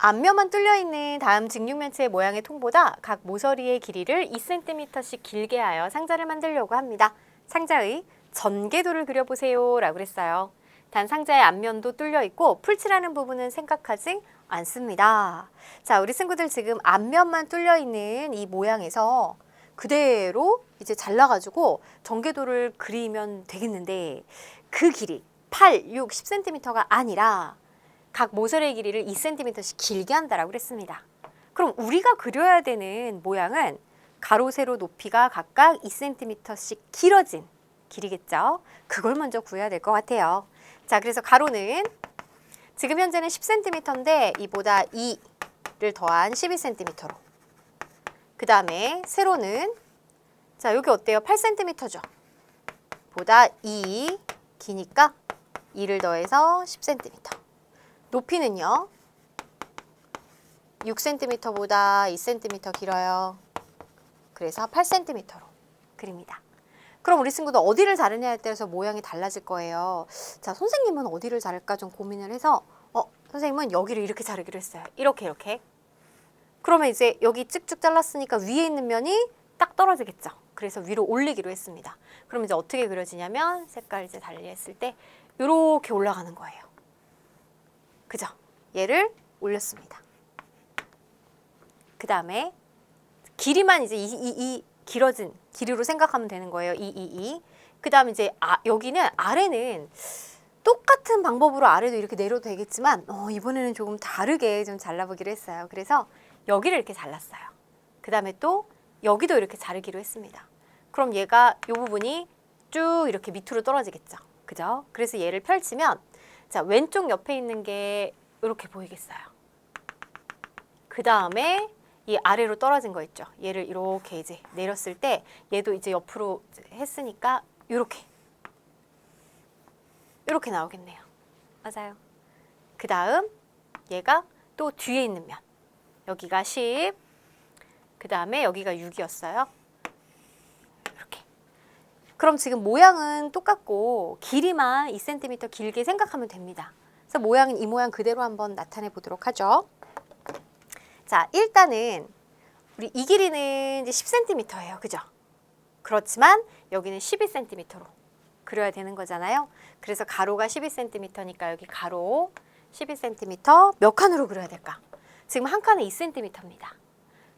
앞면만 뚫려 있는 다음 직육면체의 모양의 통보다 각 모서리의 길이를 2cm씩 길게 하여 상자를 만들려고 합니다. 상자의 전개도를 그려보세요 라고 그랬어요. 단 상자의 앞면도 뚫려 있고 풀칠하는 부분은 생각하지 않습니다. 자, 우리 친구들 지금 앞면만 뚫려 있는 이 모양에서 그대로 이제 잘라가지고 전개도를 그리면 되겠는데 그 길이 8, 6, 10cm가 아니라 각 모서리의 길이를 2cm씩 길게 한다라고 그랬습니다. 그럼 우리가 그려야 되는 모양은 가로, 세로 높이가 각각 2cm씩 길어진 길이겠죠. 그걸 먼저 구해야 될 것 같아요. 자, 그래서 가로는 지금 현재는 10cm인데 이보다 2를 더한 12cm로. 그 다음에 세로는 자 여기 어때요? 8cm죠. 보다 2 기니까 2를 더해서 10cm. 높이는요. 6cm보다 2cm 길어요. 그래서 8cm로 그립니다. 그럼 우리 친구도 어디를 자르냐에 따라서 모양이 달라질 거예요. 자, 선생님은 어디를 자를까 좀 고민을 해서 어, 선생님은 여기를 이렇게 자르기로 했어요. 이렇게 이렇게. 그러면 이제 여기 쭉쭉 잘랐으니까 위에 있는 면이 딱 떨어지겠죠. 그래서 위로 올리기로 했습니다. 그럼 이제 어떻게 그려지냐면 색깔 이제 달리했을 때 이렇게 올라가는 거예요. 그죠? 얘를 올렸습니다. 그 다음에 길이만 이제 이, 이, 이 길어진 길이로 생각하면 되는 거예요. 이, 이, 이. 그 다음에 이제 아, 여기는 아래는 똑같은 방법으로 아래도 이렇게 내려도 되겠지만 어, 이번에는 조금 다르게 좀 잘라보기로 했어요. 그래서 여기를 이렇게 잘랐어요. 그 다음에 또 여기도 이렇게 자르기로 했습니다. 그럼 얘가 이 부분이 쭉 이렇게 밑으로 떨어지겠죠. 그죠? 그래서 얘를 펼치면 자 왼쪽 옆에 있는 게 이렇게 보이겠어요. 그 다음에 이 아래로 떨어진 거 있죠. 얘를 이렇게 이제 내렸을 때 얘도 이제 옆으로 했으니까 이렇게 이렇게 나오겠네요. 맞아요. 그 다음 얘가 또 뒤에 있는 면 여기가 10, 그 다음에 여기가 6이었어요. 그럼 지금 모양은 똑같고 길이만 2cm 길게 생각하면 됩니다. 그래서 모양은 이 모양 그대로 한번 나타내 보도록 하죠. 자, 일단은 우리 이 길이는 이제 10cm예요. 그죠? 그렇지만 여기는 12cm로 그려야 되는 거잖아요. 그래서 가로가 12cm니까 여기 가로 12cm 몇 칸으로 그려야 될까? 지금 한 칸에 2cm입니다.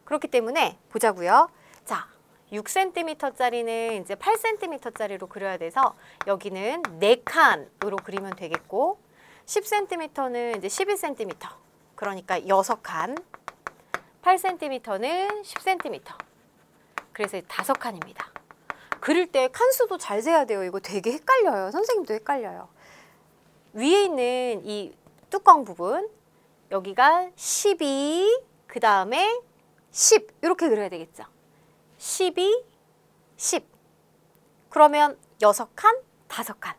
그렇기 때문에 보자고요. 자, 6cm짜리는 이제 8cm짜리로 그려야 돼서 여기는 4칸으로 그리면 되겠고 10cm는 이제 12cm. 그러니까 6칸. 8cm는 10cm. 그래서 5칸입니다. 그릴 때 칸수도 잘 재야 돼요. 이거 되게 헷갈려요. 선생님도 헷갈려요. 위에 있는 이 뚜껑 부분 여기가 12, 그 다음에 10 이렇게 그려야 되겠죠. 12, 10. 그러면 6칸, 5칸.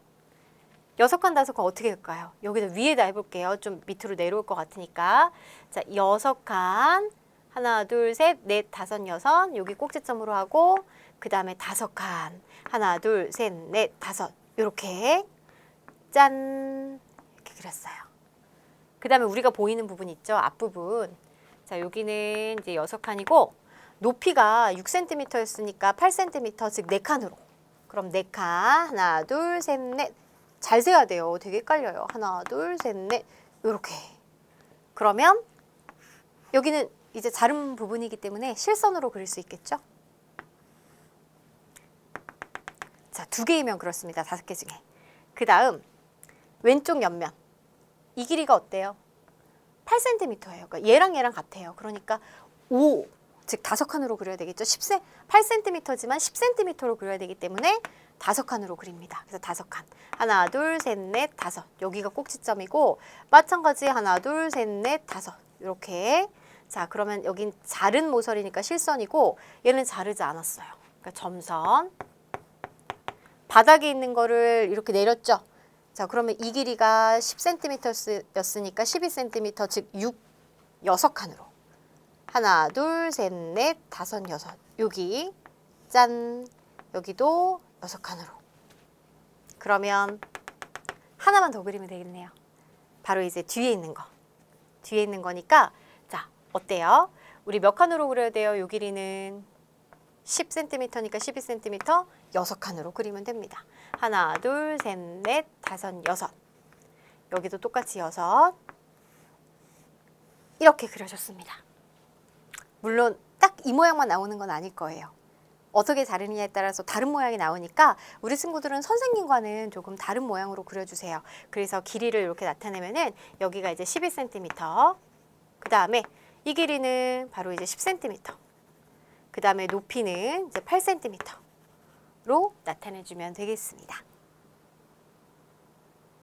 6칸, 5칸 어떻게 할까요? 여기다 위에다 해볼게요. 좀 밑으로 내려올 것 같으니까. 자, 6칸. 하나, 둘, 셋, 넷, 다섯, 여섯. 여기 꼭지점으로 하고 그 다음에 다섯 칸. 하나, 둘, 셋, 넷, 다섯. 이렇게 짠 이렇게 그렸어요. 그 다음에 우리가 보이는 부분 있죠? 앞부분. 자, 여기는 이제 여섯 칸이고 높이가 6cm였으니까 8cm 즉 네칸으로 그럼 네칸 하나, 둘, 셋, 넷. 잘 세야 돼요. 되게 헷갈려요. 하나, 둘, 셋, 넷. 요렇게. 그러면 여기는 이제 자른 부분이기 때문에 실선으로 그릴 수 있겠죠? 자, 두 개이면 그렇습니다. 다섯 개 중에. 그 다음 왼쪽 옆면. 이 길이가 어때요? 8cm예요. 그러니까 얘랑 얘랑 같아요. 그러니까 5, 즉 다섯 칸으로 그려야 되겠죠. 10세, 8cm지만 10cm로 그려야 되기 때문에 다섯 칸으로 그립니다. 그래서 다섯 칸. 하나, 둘, 셋, 넷, 다섯. 여기가 꼭지점이고 마찬가지 하나, 둘, 셋, 넷, 다섯. 이렇게. 자, 그러면 여긴 자른 모서리니까 실선이고 얘는 자르지 않았어요. 그러니까 점선. 바닥에 있는 거를 이렇게 내렸죠. 자, 그러면 이 길이가 10cm였으니까 12cm, 즉 6, 6칸으로. 하나, 둘, 셋, 넷, 다섯, 여섯. 여기, 짠. 여기도 여섯 칸으로. 그러면 하나만 더 그리면 되겠네요. 바로 이제 뒤에 있는 거. 뒤에 있는 거니까 자 어때요? 우리 몇 칸으로 그려야 돼요? 요 길이는 10cm니까 12cm 여섯 칸으로 그리면 됩니다. 하나, 둘, 셋, 넷, 다섯, 여섯. 여기도 똑같이 여섯. 이렇게 그려줬습니다. 물론 딱 이 모양만 나오는 건 아닐 거예요. 어떻게 자르느냐에 따라서 다른 모양이 나오니까 우리 친구들은 선생님과는 조금 다른 모양으로 그려주세요. 그래서 길이를 이렇게 나타내면은 여기가 이제 12cm. 그 다음에 이 길이는 바로 이제 10cm. 그 다음에 높이는 이제 8cm로 나타내주면 되겠습니다.